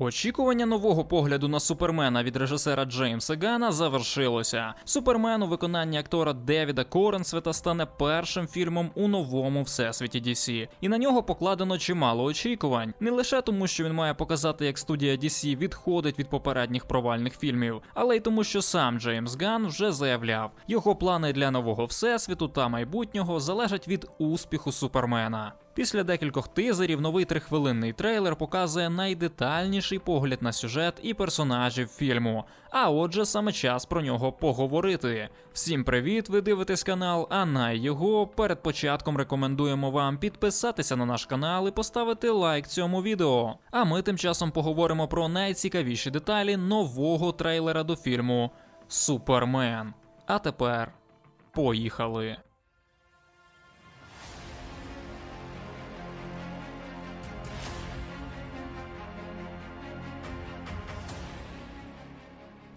Очікування нового погляду на супермена від режисера Джеймса Гана завершилося. Супермен у виконанні актора Девіда Коренсвета стане першим фільмом у новому всесвіті DC. І на нього покладено чимало очікувань. Не лише тому, що він має показати, як студія DC відходить від попередніх провальних фільмів, але й тому, що сам Джеймс Ган вже заявляв, його плани для нового всесвіту та майбутнього залежать від успіху супермена. Після декількох тизерів новий трихвилинний трейлер показує найдетальніший погляд на сюжет і персонажів фільму. А отже, саме час про нього поговорити. Всім привіт! Ви дивитесь канал, а на його перед початком рекомендуємо вам підписатися на наш канал і поставити лайк цьому відео. А ми тим часом поговоримо про найцікавіші деталі нового трейлера до фільму Супермен. А тепер поїхали.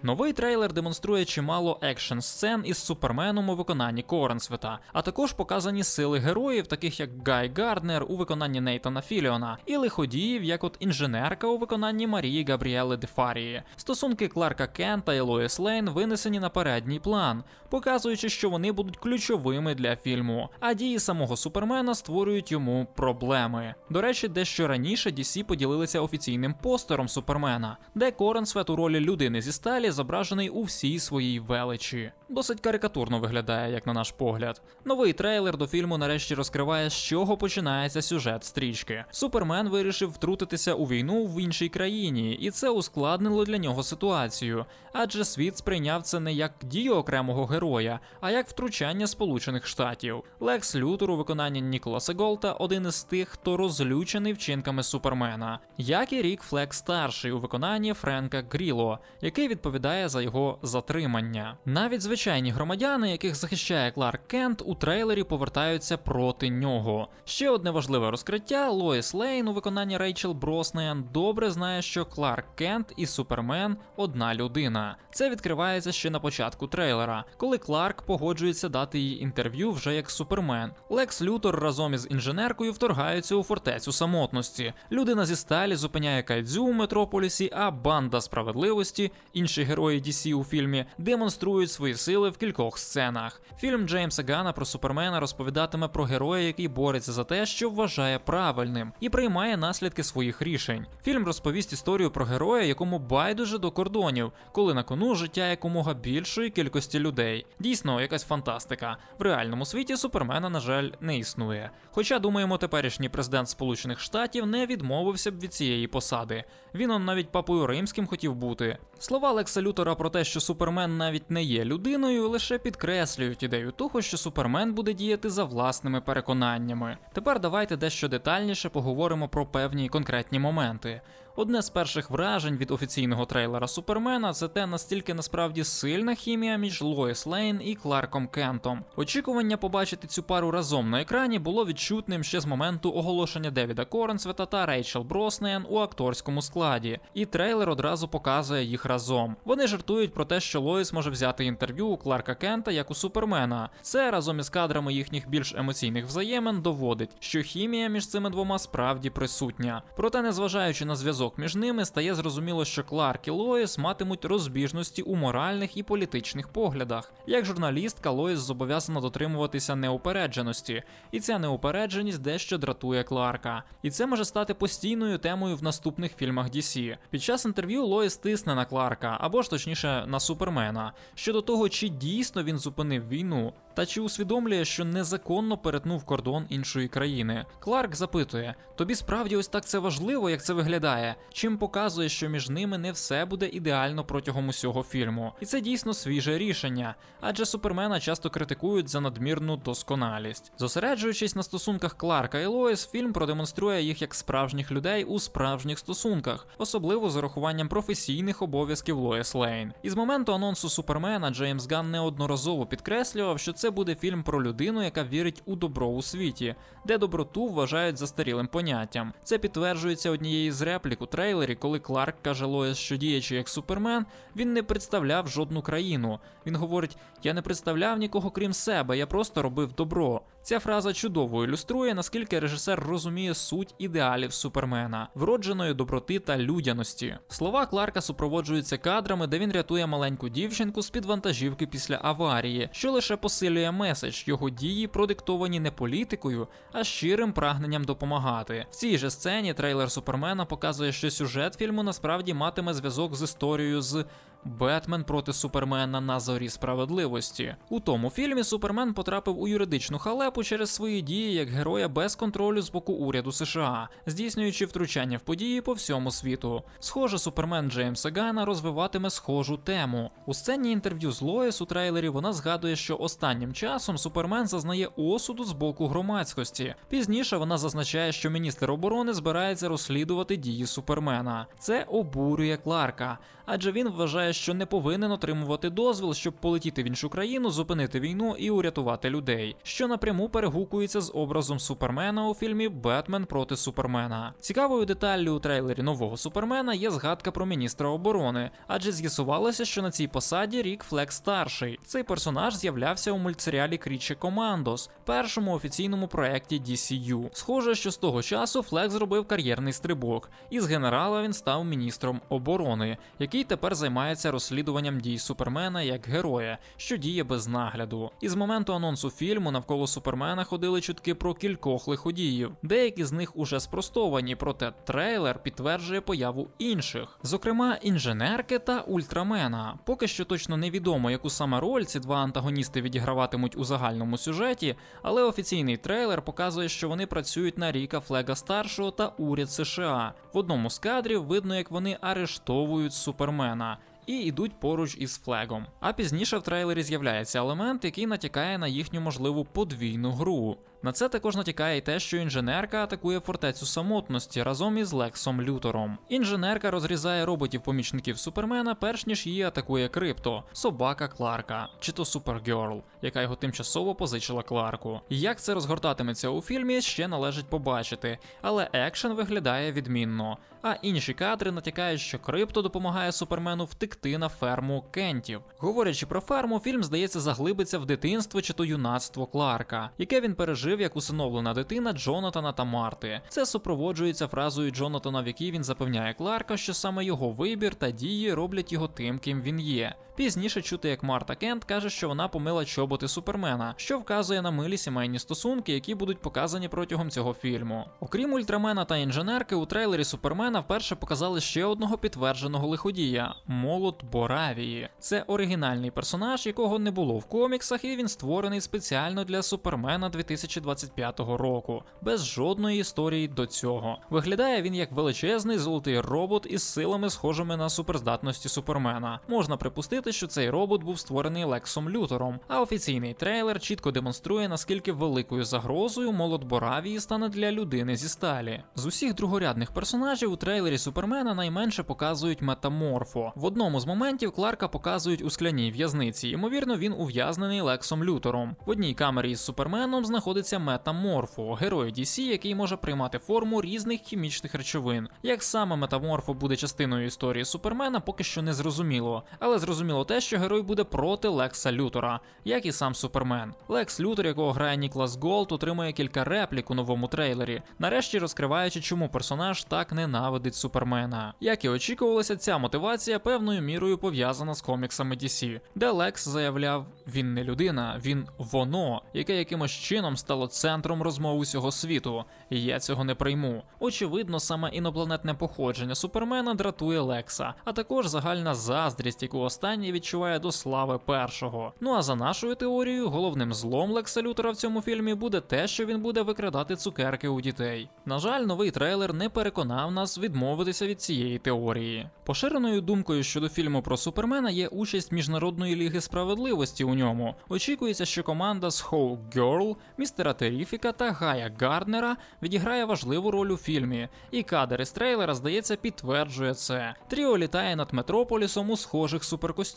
Новий трейлер демонструє чимало екшн сцен із суперменом у виконанні Коренсвета, а також показані сили героїв, таких як Гай Гарднер у виконанні Нейтана Філіона, і лиходіїв, як от інженерка у виконанні Марії Габріели Дефарії. Стосунки Кларка Кента і Лоїс Лейн винесені на передній план, показуючи, що вони будуть ключовими для фільму. А дії самого супермена створюють йому проблеми. До речі, дещо раніше DC поділилися офіційним постером супермена, де Коренсвет у ролі людини зі сталі зображений у всій своїй величі. Досить карикатурно виглядає, як на наш погляд. Новий трейлер до фільму нарешті розкриває, з чого починається сюжет стрічки. Супермен вирішив втрутитися у війну в іншій країні, і це ускладнило для нього ситуацію, адже світ сприйняв це не як дію окремого героя, а як втручання Сполучених Штатів. Лекс Лютер у виконанні Ніколаса Голта один із тих, хто розлючений вчинками Супермена, як і Рік Флек старший у виконанні Френка Гріло, який відповідає за його затримання. Навіть звичайні громадяни, яких захищає Кларк Кент, у трейлері повертаються проти нього. Ще одне важливе розкриття: Лоїс Лейн у виконанні Рейчел Броснеян добре знає, що Кларк Кент і Супермен одна людина. Це відкривається ще на початку трейлера, коли Кларк погоджується дати їй інтерв'ю вже як Супермен. Лекс Лютор разом із інженеркою вторгаються у фортецю самотності. Людина зі сталі зупиняє кайдзю у метрополісі, а банда справедливості, інші герої DC у фільмі, демонструють свої сили в кількох сценах. Фільм Джеймса Гана про Супермена розповідатиме про героя, який бореться за те, що вважає правильним, і приймає наслідки своїх рішень. Фільм розповість історію про героя, якому байдуже до кордонів, коли на кону життя якомога більшої кількості людей. Дійсно, якась фантастика. В реальному світі Супермена, на жаль, не існує. Хоча, думаємо, теперішній президент Сполучених Штатів не відмовився б від цієї посади. Він он навіть папою римським хотів бути. Слова Лекса Лютера про те, що Супермен навіть не є людиною, лише підкреслюють ідею того, що Супермен буде діяти за власними переконаннями. Тепер давайте дещо детальніше поговоримо про певні конкретні моменти. Одне з перших вражень від офіційного трейлера Супермена це те, настільки насправді сильна хімія між Лоїс Лейн і Кларком Кентом. Очікування побачити цю пару разом на екрані було відчутним ще з моменту оголошення Девіда Коренсвета та Рейчел Броснеян у акторському складі, і трейлер одразу показує їх разом. Вони жартують про те, що Лоїс може взяти інтерв'ю у Кларка Кента як у Супермена. Це разом із кадрами їхніх більш емоційних взаємин доводить, що хімія між цими двома справді присутня. Проте, незважаючи на зв'язок між ними, стає зрозуміло, що Кларк і Лоїс матимуть розбіжності у моральних і політичних поглядах. Як журналістка, Лоїс зобов'язана дотримуватися неупередженості, і ця неупередженість дещо дратує Кларка. І це може стати постійною темою в наступних фільмах DC. Під час інтерв'ю Лоїс тисне на Кларка, або ж точніше на Супермена, щодо того, чи дійсно він зупинив війну, та чи усвідомлює, що незаконно перетнув кордон іншої країни. Кларк запитує: тобі справді ось так це важливо, як це виглядає, чим показує, що між ними не все буде ідеально протягом усього фільму. І це дійсно свіже рішення, адже супермена часто критикують за надмірну досконалість. Зосереджуючись на стосунках Кларка і Лоїс, фільм продемонструє їх як справжніх людей у справжніх стосунках, особливо з урахуванням професійних обов'язків Лоїс Лейн. І з моменту анонсу Супермена Джеймс Ган неодноразово підкреслював, що це буде фільм про людину, яка вірить у добро у світі, де доброту вважають застарілим поняттям. Це підтверджується однією з реплік у трейлері, коли Кларк каже Лоїс, що діячи як Супермен, він не представляв жодну країну. Він говорить: Я не представляв нікого крім себе, я просто робив добро. Ця фраза чудово ілюструє, наскільки режисер розуміє суть ідеалів Супермена, вродженої доброти та людяності. Слова Кларка супроводжуються кадрами, де він рятує маленьку дівчинку з під вантажівки після аварії, що лише посилює меседж його дії, продиктовані не політикою, а щирим прагненням допомагати. В цій же сцені трейлер Супермена показує, що сюжет фільму насправді матиме зв'язок з історією з. Бетмен проти Супермена на зорі справедливості. У тому фільмі Супермен потрапив у юридичну халепу через свої дії як героя без контролю з боку уряду США, здійснюючи втручання в події по всьому світу. Схоже, Супермен Джеймса Гана розвиватиме схожу тему. У сцені інтерв'ю з Лоїс у трейлері вона згадує, що останнім часом Супермен зазнає осуду з боку громадськості. Пізніше вона зазначає, що міністр оборони збирається розслідувати дії Супермена. Це обурює Кларка, адже він вважає, що не повинен отримувати дозвіл, щоб полетіти в іншу країну, зупинити війну і урятувати людей, що напряму перегукується з образом Супермена у фільмі Бетмен проти Супермена. Цікавою деталлю у трейлері нового Супермена є згадка про міністра оборони, адже з'ясувалося, що на цій посаді Рік Флек старший. Цей персонаж з'являвся у мультсеріалі Кріче Командос, першому офіційному проєкті DCU. Схоже, що з того часу Флек зробив кар'єрний стрибок, і з генерала він став міністром оборони, який тепер займається розслідуванням дій Супермена як героя, що діє без нагляду. І з моменту анонсу фільму навколо Супермена ходили чутки про кількох лиходіїв. Деякі з них уже спростовані, проте трейлер підтверджує появу інших, зокрема інженерки та ультрамена. Поки що точно невідомо, яку саме роль ці два антагоністи відіграватимуть у загальному сюжеті, але офіційний трейлер показує, що вони працюють на Ріка Флега старшого та уряд США. В одному з кадрів видно, як вони арештовують Супермена. І йдуть поруч із флегом. А пізніше в трейлері з'являється елемент, який натякає на їхню можливу подвійну гру. На це також натякає й те, що інженерка атакує фортецю самотності разом із Лексом Лютором. Інженерка розрізає роботів-помічників Супермена, перш ніж її атакує крипто, собака Кларка, чи то Супергерл, яка його тимчасово позичила Кларку. Як це розгортатиметься у фільмі, ще належить побачити, але екшен виглядає відмінно. А інші кадри натякають, що крипто допомагає Супермену втекти на ферму Кентів. Говорячи про ферму, фільм здається заглибиться в дитинство чи то юнацтво Кларка, яке він пережив як усиновлена дитина Джонатана та Марти. Це супроводжується фразою Джонатана, в якій він запевняє Кларка, що саме його вибір та дії роблять його тим, ким він є. Пізніше чути, як Марта Кент каже, що вона помила чоботи Супермена, що вказує на милі сімейні стосунки, які будуть показані протягом цього фільму. Окрім ультрамена та інженерки, у трейлері Супермена вперше показали ще одного підтвердженого лиходія молот Боравії. Це оригінальний персонаж, якого не було в коміксах, і він створений спеціально для Супермена 2025 року, без жодної історії до цього. Виглядає він як величезний золотий робот із силами, схожими на суперздатності Супермена. Можна припустити, що цей робот був створений Лексом Лютером, а офіційний трейлер чітко демонструє, наскільки великою загрозою молот Боравії стане для людини зі сталі. З усіх другорядних персонажів у трейлері Супермена найменше показують метаморфо. В одному з моментів Кларка показують у скляній в'язниці. Ймовірно, він ув'язнений Лексом Лютером. В одній камері із Суперменом знаходиться метаморфо, герой DC, який може приймати форму різних хімічних речовин. Як саме метаморфо буде частиною історії Супермена, поки що не зрозуміло. Але зрозуміло те, що герой буде проти Лекса Лютера, як і сам Супермен. Лекс Лютер, якого грає Ніклас Голд, отримує кілька реплік у новому трейлері, нарешті розкриваючи, чому персонаж так ненавидить Супермена. Як і очікувалося, ця мотивація певною мірою пов'язана з коміксами DC, де Лекс заявляв: він не людина, він воно, яке якимось чином стало центром розмов усього світу. І я цього не прийму. Очевидно, саме інопланетне походження Супермена дратує Лекса, а також загальна заздрість, яку останній відчуває до слави першого. Ну а за нашою теорією, головним злом Лекса Лютера в цьому фільмі буде те, що він буде викрадати цукерки у дітей. На жаль, новий трейлер не переконав нас відмовитися від цієї теорії. Поширеною думкою щодо фільму про Супермена є участь Міжнародної ліги справедливості у ньому. Очікується, що команда з Hawk Girl, Містера Теріфіка та Гая Гарднера відіграє важливу роль у фільмі, і кадр із трейлера, здається, підтверджує це. Тріо літає над Метрополісом у схожих суперкостюмах,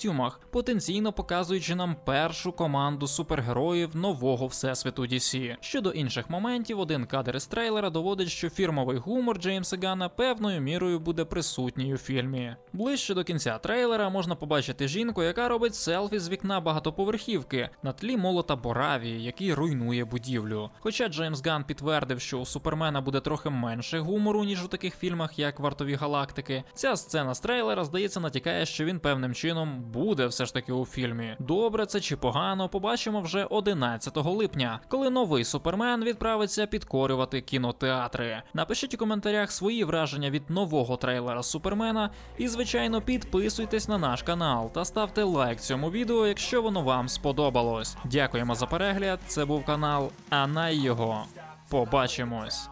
потенційно показуючи нам першу команду супергероїв нового всесвіту DC. Щодо інших моментів, один кадр із трейлера доводить, що фірмовий гумор Джеймса Гана певною мірою буде присутній у фільмі. Ближче до кінця трейлера можна побачити жінку, яка робить селфі з вікна багатоповерхівки на тлі молота Боравії, який руйнує будівлю. Хоча Джеймс Ган підтвердив, що у Супермена буде трохи менше гумору, ніж у таких фільмах, як Вартові галактики, ця сцена з трейлера, здається, натякає, що він певним чином буде все ж таки у фільмі. Добре це чи погано, побачимо вже 11 липня, коли новий супермен відправиться підкорювати кінотеатри. Напишіть у коментарях свої враження від нового трейлера Супермена, і звичайно підписуйтесь на наш канал та ставте лайк цьому відео, якщо воно вам сподобалось. Дякуємо за перегляд. Це був канал Анай його. Побачимось.